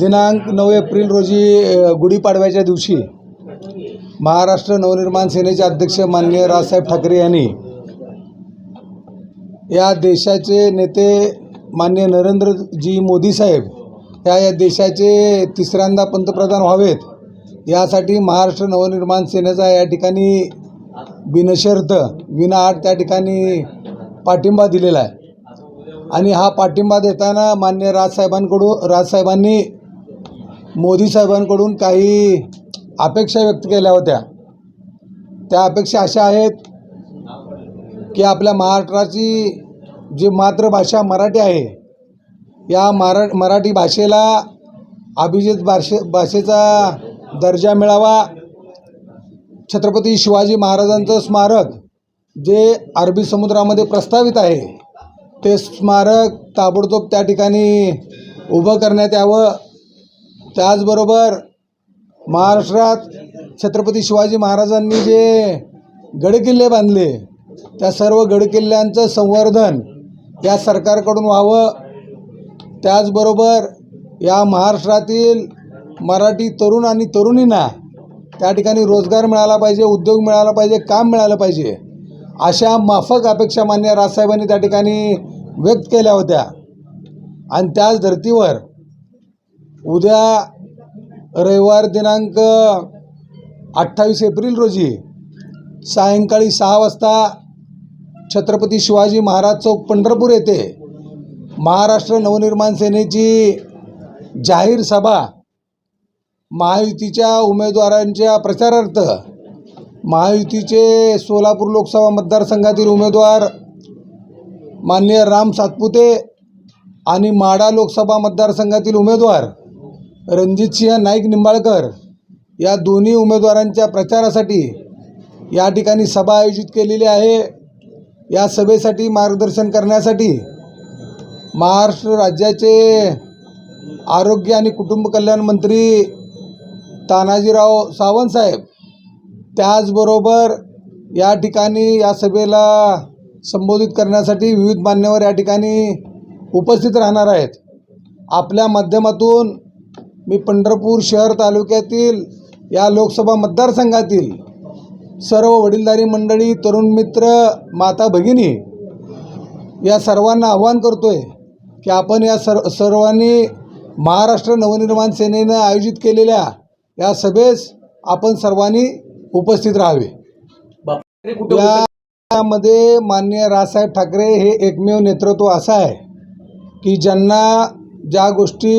दिनांक नऊ एप्रिल रोजी गुढीपाडव्याच्या दिवशी महाराष्ट्र नवनिर्माण सेनेचे अध्यक्ष माननीय राजसाहेब ठाकरे यांनी या देशाचे नेते माननीय नरेंद्रजी मोदी साहेब या या देशाचे तिसऱ्यांदा पंतप्रधान व्हावेत यासाठी महाराष्ट्र नवनिर्माण सेनेचा या ठिकाणी बिनशर्त विनाआट त्या ठिकाणी पाठिंबा दिलेला आहे. आणि हा पाठिंबा देताना मान्य राजसाहेबांकडून राजसाहेबांनी मोदी साहेबांकडून काही अपेक्षा व्यक्त केल्या होत्या. त्या अपेक्षा अशा आहेत की आपल्या महाराष्ट्राची जी मातृभाषा मराठी आहे या मरा मराठी भाषेला अभिजित भाषे भाषेचा दर्जा मिळावा. छत्रपती शिवाजी महाराजांचं स्मारक जे अरबी समुद्रामध्ये प्रस्तावित आहे ते स्मारक ताबडतोब त्या ठिकाणी उभं करण्यात यावं. त्याचबरोबर महाराष्ट्रात छत्रपती शिवाजी महाराजांनी जे गडकिल्ले बांधले त्या सर्व गडकिल्ल्यांचं संवर्धन या सरकारकडून व्हावं. त्याचबरोबर या महाराष्ट्रातील मराठी तरुण आणि तरुणींना त्या ठिकाणी रोजगार मिळाला पाहिजे उद्योग मिळाला पाहिजे काम मिळालं पाहिजे अशा माफक अपेक्षा मान्य राजसाहेबांनी त्या ठिकाणी व्यक्त केल्या होत्या. आणि त्याच धर्तीवर उद्या रविवार दिनांक अठ्ठावीस एप्रिल रोजी सायंकाळी सहा वाजता छत्रपती शिवाजी महाराज चौक पंढरपूर येथे महाराष्ट्र नवनिर्माण सेनेची जाहीर सभा महायुतीच्या उमेदवारांच्या प्रचारार्थ महायुतीचे सोलापूर लोकसभा मतदारसंघातील उमेदवार माननीय राम सातपुते आणि माडा लोकसभा मतदारसंघातील उमेदवार रणजितसिंह नाईक निंबाळकर या दोन्ही उमेदवारांच्या प्रचारासाठी या ठिकाणी सभा आयोजित केलेली आहे. या सभेसाठी मार्गदर्शन करण्यासाठी महाराष्ट्र राज्याचे आरोग्य आणि कुटुंब कल्याण मंत्री तानाजीराव सावंतसाहेब त्याचबरोबर या ठिकाणी या सभेला संबोधित करण्यासाठी विविध मान्यवर या ठिकाणी उपस्थित राहणार आहेत. आपल्या माध्यमातून मी पंढरपूर शहर तालुक्यातील या लोकसभा मतदारसंघातील सर्व वडीलधारी मंडळी तरुण मित्र माता भगिनी या सर्वांना आव्हान करतोय की आपण या सर्व सर्वांनी महाराष्ट्र नवनिर्माण सेनेनं आयोजित केलेल्या या सभेस आपण सर्वांनी उपस्थित राहावे. यामध्ये माननीय राजसाहेब ठाकरे हे एकमेव नेतृत्व असं आहे की ज्यांना ज्या गोष्टी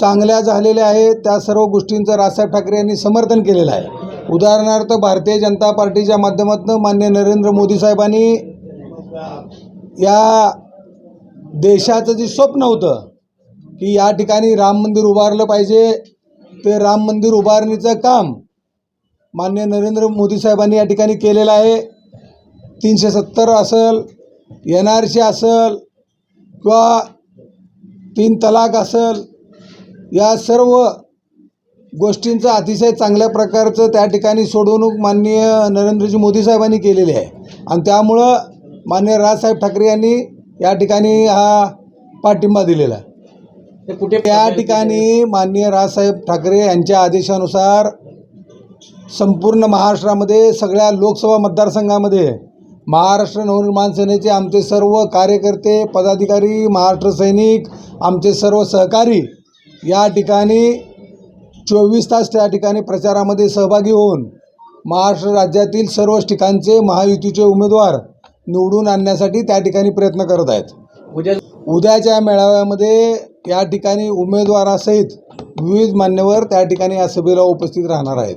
चांगल्या झालेल्या आहेत त्या सर्व गोष्टींचं राजसाहेब ठाकरे यांनी समर्थन केलेलं आहे. उदाहरणार्थ भारतीय जनता पार्टीच्या माध्यमातून मान्य नरेंद्र मोदी साहेबांनी या देशाचं जे स्वप्न होतं की या ठिकाणी राम मंदिर उभारलं पाहिजे ते राम मंदिर उभारणीचं काम मान्य नरेंद्र मोदी साहेबांनी या ठिकाणी केलेलं आहे. तीनशे सत्तर असेल एन आर सी असेल किंवा तीन तलाक असेल या सर्व गोष्टींचं अतिशय चांगल्या प्रकारचं त्या ठिकाणी सोडवणूक माननीय नरेंद्रजी मोदी साहेबांनी केलेली आहे. आणि त्यामुळं माननीय राजसाहेब ठाकरे यांनी या ठिकाणी हा पाठिंबा दिलेला कुठे या ठिकाणी माननीय राजसाहेब ठाकरे यांच्या आदेशानुसार संपूर्ण महाराष्ट्रामध्ये सगळ्या लोकसभा मतदारसंघामध्ये महाराष्ट्र नवनिर्माण सेनेचे आमचे सर्व कार्यकर्ते पदाधिकारी महाराष्ट्र सैनिक आमचे सर्व सहकारी या ठिकाणी चोवीस तास त्या ठिकाणी प्रचारामध्ये सहभागी होऊन महाराष्ट्र राज्यातील सर्वच ठिकाणचे महायुतीचे उमेदवार निवडून आणण्यासाठी त्या ठिकाणी प्रयत्न करत आहेत. उद्या उद्याच्या मेळाव्यामध्ये या ठिकाणी उमेदवारासहित विविध मान्यवर त्या ठिकाणी या सभेला उपस्थित राहणार आहेत.